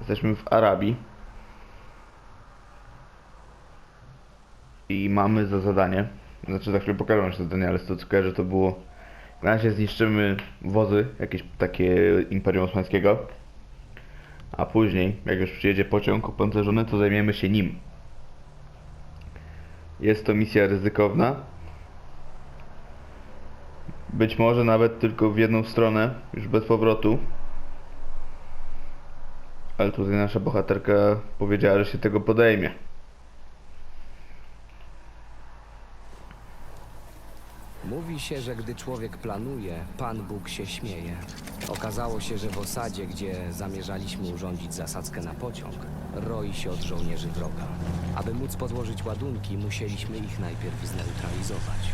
Jesteśmy w Arabii. I mamy za zadanie, znaczy za chwilę pokażę wam zadanie, ale tego co kojarzę to było na razie zniszczymy wozy, jakieś takie Imperium Osmańskiego. A później, jak już przyjedzie pociąg opancerzony, to zajmiemy się nim. Jest to misja ryzykowna. Być może nawet tylko w jedną stronę, już bez powrotu. Ale tutaj nasza bohaterka powiedziała, że się tego podejmie. Mówi się, że gdy człowiek planuje, Pan Bóg się śmieje. Okazało się, że w osadzie, gdzie zamierzaliśmy urządzić zasadzkę na pociąg, roi się od żołnierzy wroga. Aby móc podłożyć ładunki, musieliśmy ich najpierw zneutralizować.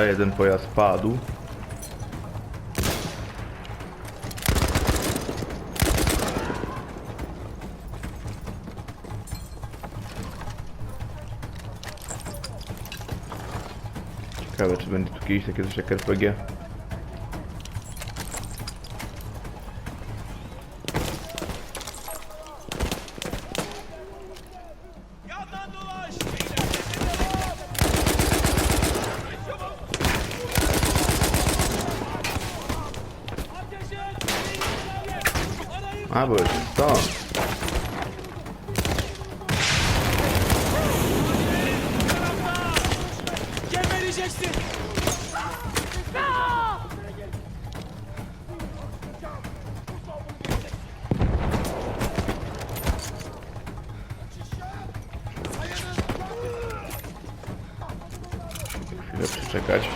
Dobra, jeden pojazd padł. Ciekawe, czy będzie tu kiedyś takie coś jak RPG. Chwilę przeczekać.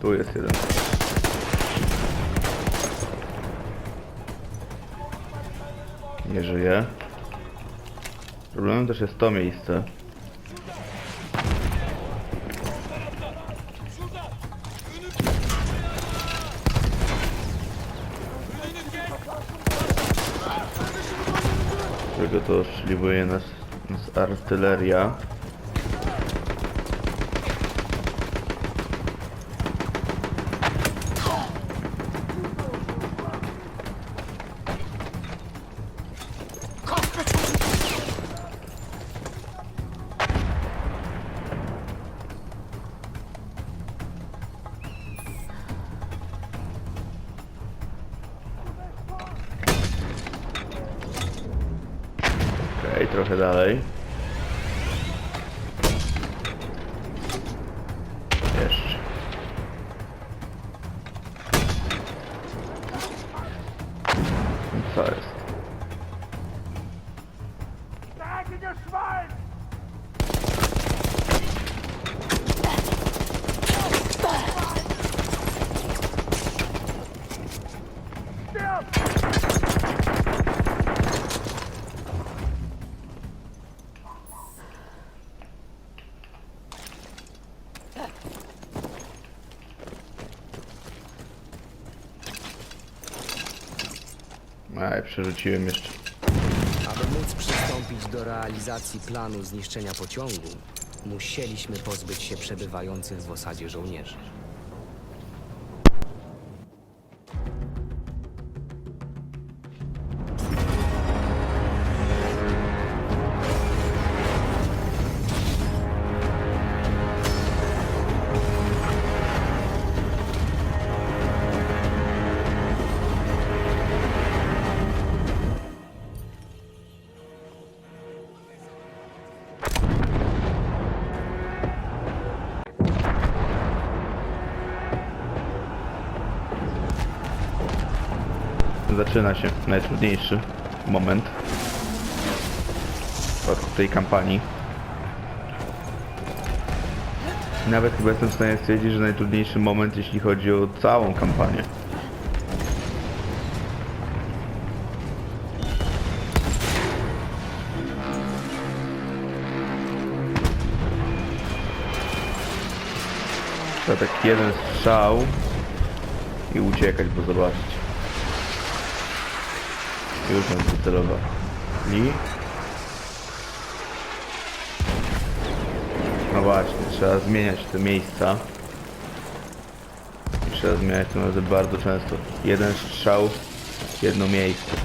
Tu jest jeden. Nie żyje. Problemem też jest to miejsce. To szliwuje nas, nas artyleria. Trochę dalej. Przerzuciłem jeszcze. Aby móc przystąpić do realizacji planu zniszczenia pociągu, musieliśmy pozbyć się przebywających w osadzie żołnierzy. Zaczyna się najtrudniejszy moment od tej kampanii. Nawet chyba jestem w stanie stwierdzić, że najtrudniejszy moment, jeśli chodzi o całą kampanię. To tak jeden strzał i uciekać, bo zobaczcie. Już nas wycelowali. No właśnie, trzeba zmieniać te miejsca. Trzeba zmieniać to nawet bardzo często. Jeden strzał, jedno miejsce.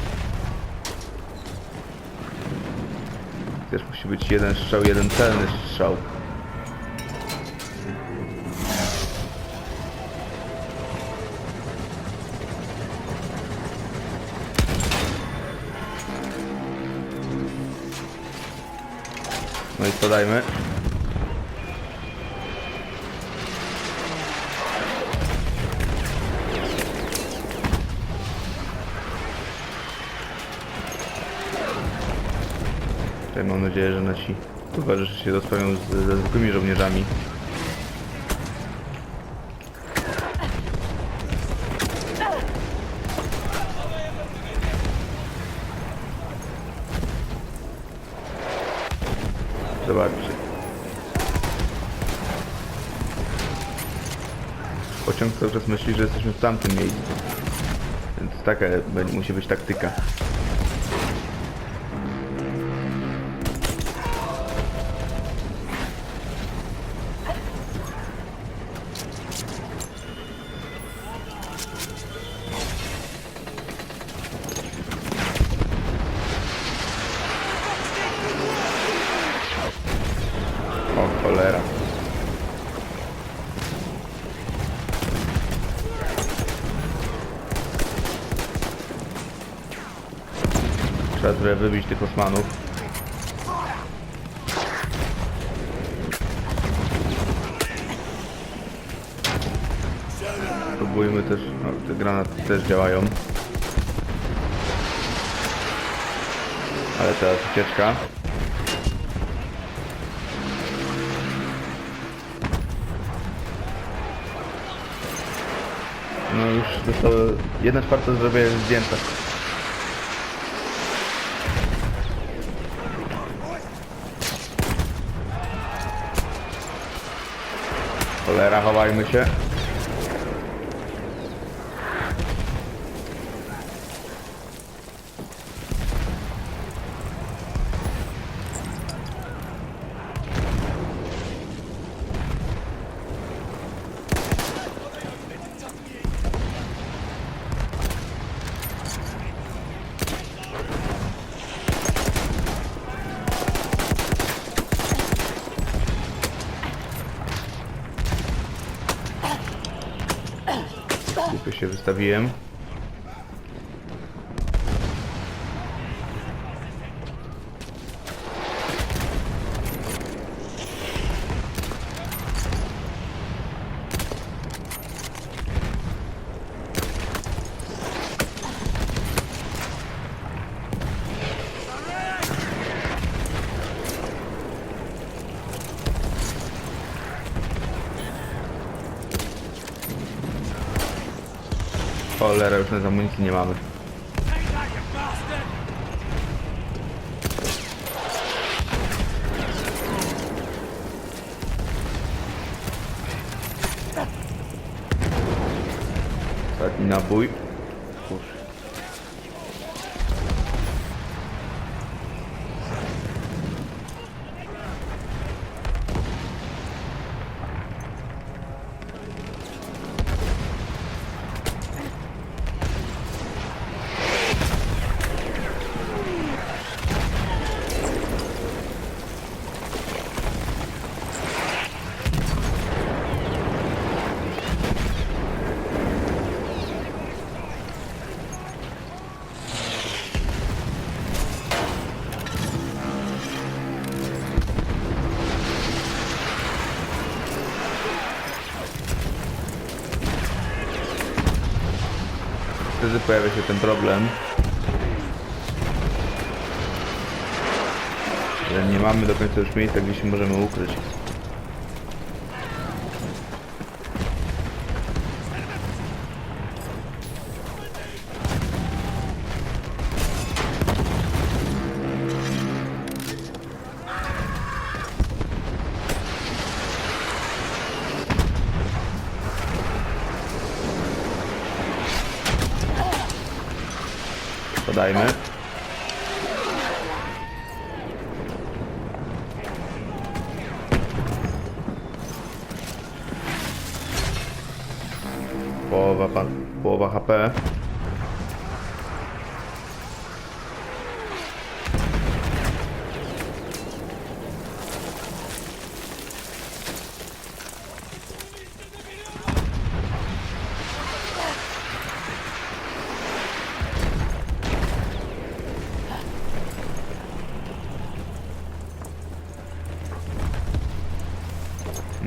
Też musi być jeden strzał, jeden celny strzał. I podajmy. Tutaj mam nadzieję, że nasi towarzysze się z, ze zwykłymi żołnierzami. Zobaczcie. Pociąg cały czas myśli, że jesteśmy w tamtym miejscu. Więc taka musi być taktyka. Cholera. Trzeba trochę wybić tych Osmanów. Próbujmy też, no, te granaty też działają. Ale teraz ucieczka. No już zostały... Jedna czwarta zdrowia jest Cholera, chowajmy się. Głupio się wystawiłem. Cholera, już na amunicji nie mamy. Ostatni nabój. Wtedy pojawia się ten problem. Że nie mamy do końca już miejsca, gdzie się możemy ukryć. dodajmy.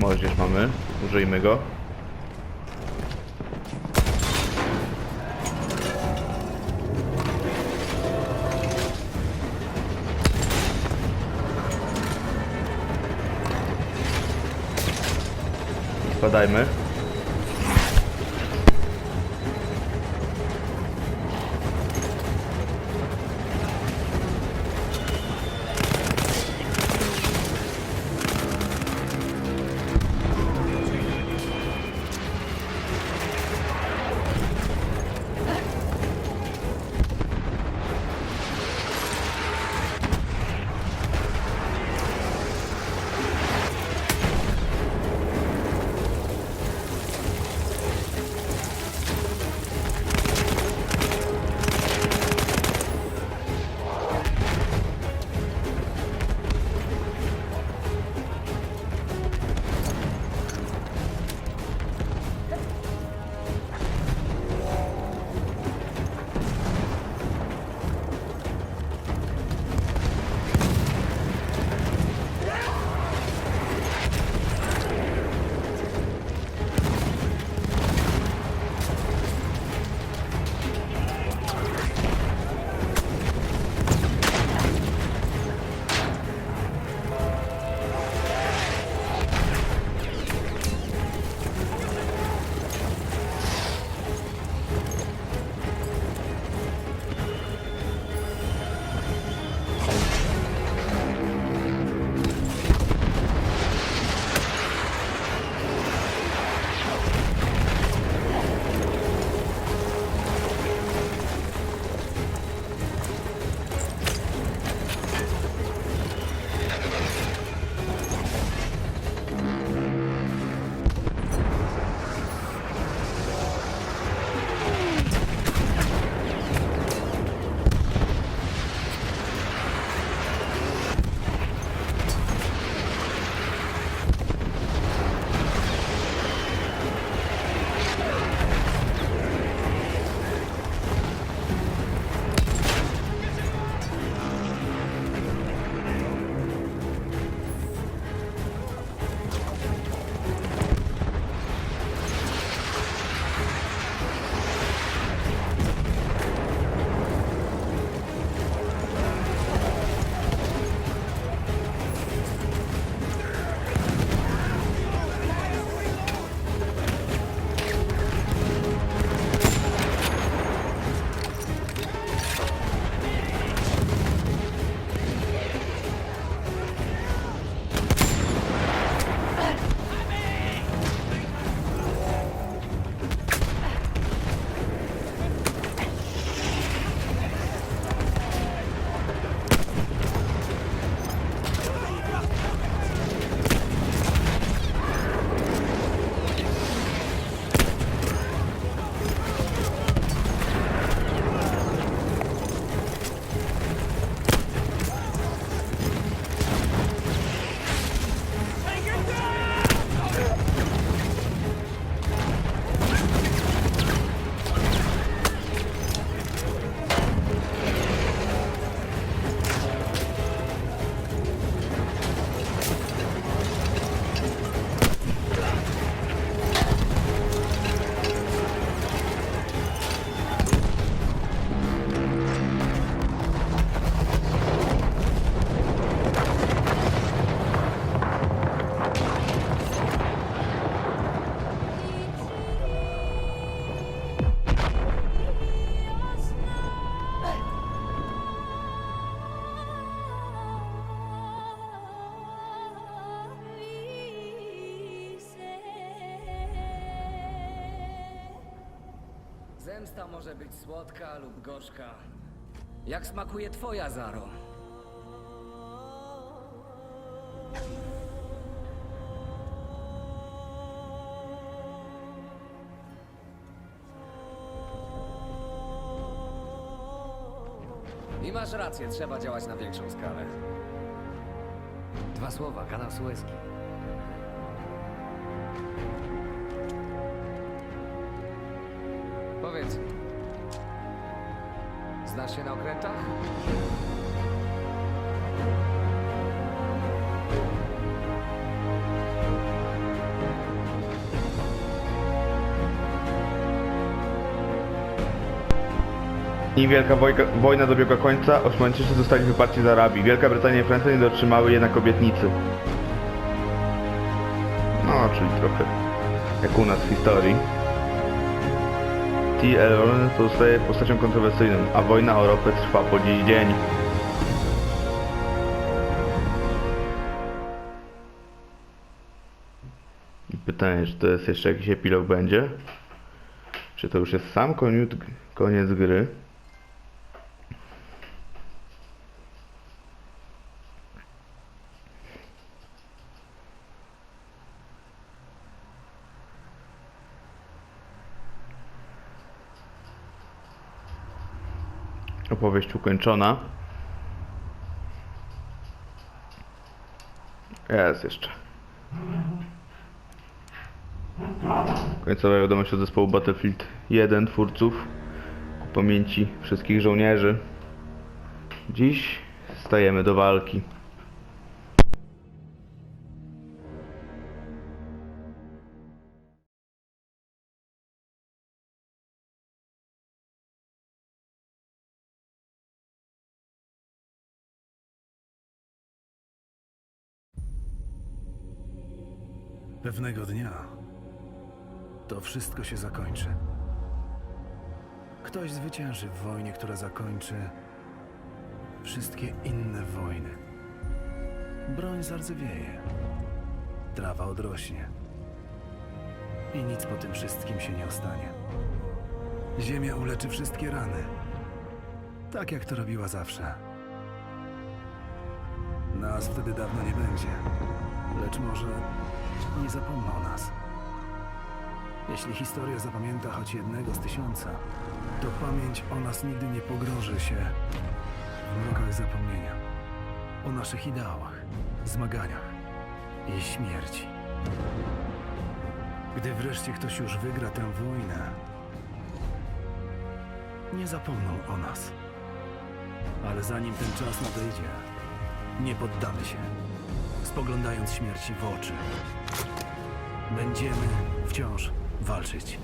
Moździerz mamy, użyjmy go. Spadajmy. Zemsta może być słodka lub gorzka. Jak smakuje twoja, Zaro? I masz rację, trzeba działać na większą skalę. Dwa słowa, kanał Suezki. Mi. Znasz się na okrętach? Nim Wielka Wojka, Wojna dobiegła końca, Osmańczycy zostali wyparci z Arabii. Wielka Brytania i Francja nie dotrzymały jednak obietnicy. No, czyli trochę jak u nas w historii. T.L. Pozostaje postacią kontrowersyjną, a wojna o ropę trwa po dziś dzień. Pytanie, czy to jest jeszcze jakiś epilog będzie? Czy to już jest sam koniec gry? Opowieść ukończona. Jest jeszcze. Końcowa wiadomość od zespołu Battlefield 1 twórców ku pamięci wszystkich żołnierzy. Dziś stajemy do walki. Pewnego dnia to wszystko się zakończy. Ktoś zwycięży w wojnie, która zakończy wszystkie inne wojny. Broń zardzewieje, trawa odrośnie i nic po tym wszystkim się nie ostanie. Ziemia uleczy wszystkie rany, tak jak to robiła zawsze. Nas wtedy dawno nie będzie, lecz może nie zapomną nas. Jeśli historia zapamięta choć jednego z tysiąca, to pamięć o nas nigdy nie pogrąży się w mrokach zapomnienia. O naszych ideałach, zmaganiach i śmierci. Gdy wreszcie ktoś już wygra tę wojnę, nie zapomną o nas. Ale zanim ten czas nadejdzie, nie poddamy się, spoglądając śmierci w oczy. Będziemy wciąż walczyć.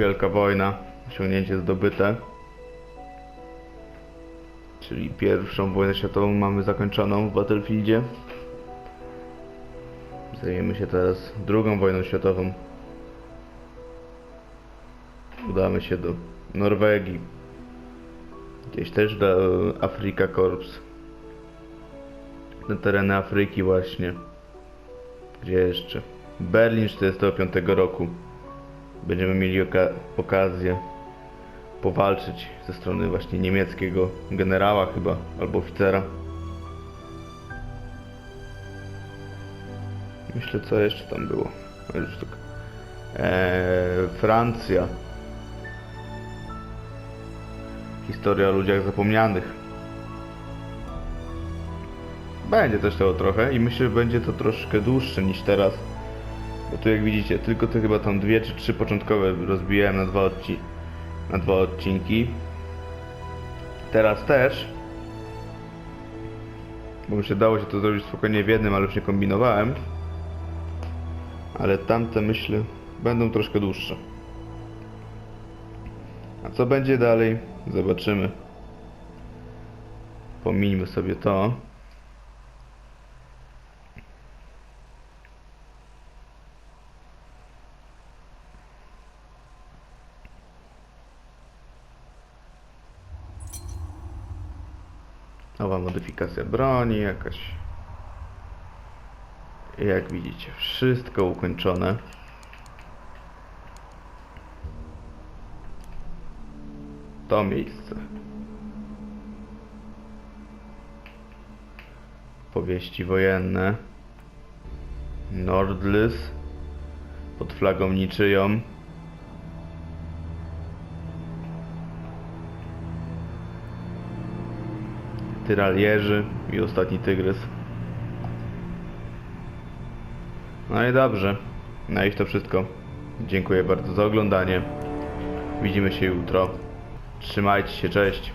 Wielka wojna, osiągnięcie zdobyte. Czyli pierwszą wojnę światową mamy zakończoną w Battlefieldzie. Zajmiemy się teraz drugą wojną światową. Udamy się do Norwegii. Gdzieś też do Afrika Korps. Na tereny Afryki właśnie. Gdzie jeszcze? Berlin 45 roku będziemy mieli oka- okazję powalczyć ze strony właśnie niemieckiego generała chyba, albo oficera. Myślę, co jeszcze tam było. O, Już tak. Eee, Francja. Historia o ludziach zapomnianych. Będzie też tego trochę i myślę, że będzie to troszkę dłuższe niż teraz. Bo tu jak widzicie, tylko te chyba tam dwie czy trzy początkowe rozbijałem na dwa, odci na dwa odcinki. Teraz też. Bo mi się dało się to zrobić spokojnie w jednym, ale już nie kombinowałem. Ale tamte myślę będą troszkę dłuższe. A co będzie dalej? Zobaczymy. Pomińmy sobie to. Modyfikacja broni jakaś. Jak widzicie, wszystko ukończone. To miejsce. Powieści wojenne. Nordlys. Pod flagą niczyją. Tyralierzy i ostatni tygrys. No i dobrze. Na ich to wszystko. Dziękuję bardzo za oglądanie. Widzimy się jutro. Trzymajcie się, cześć.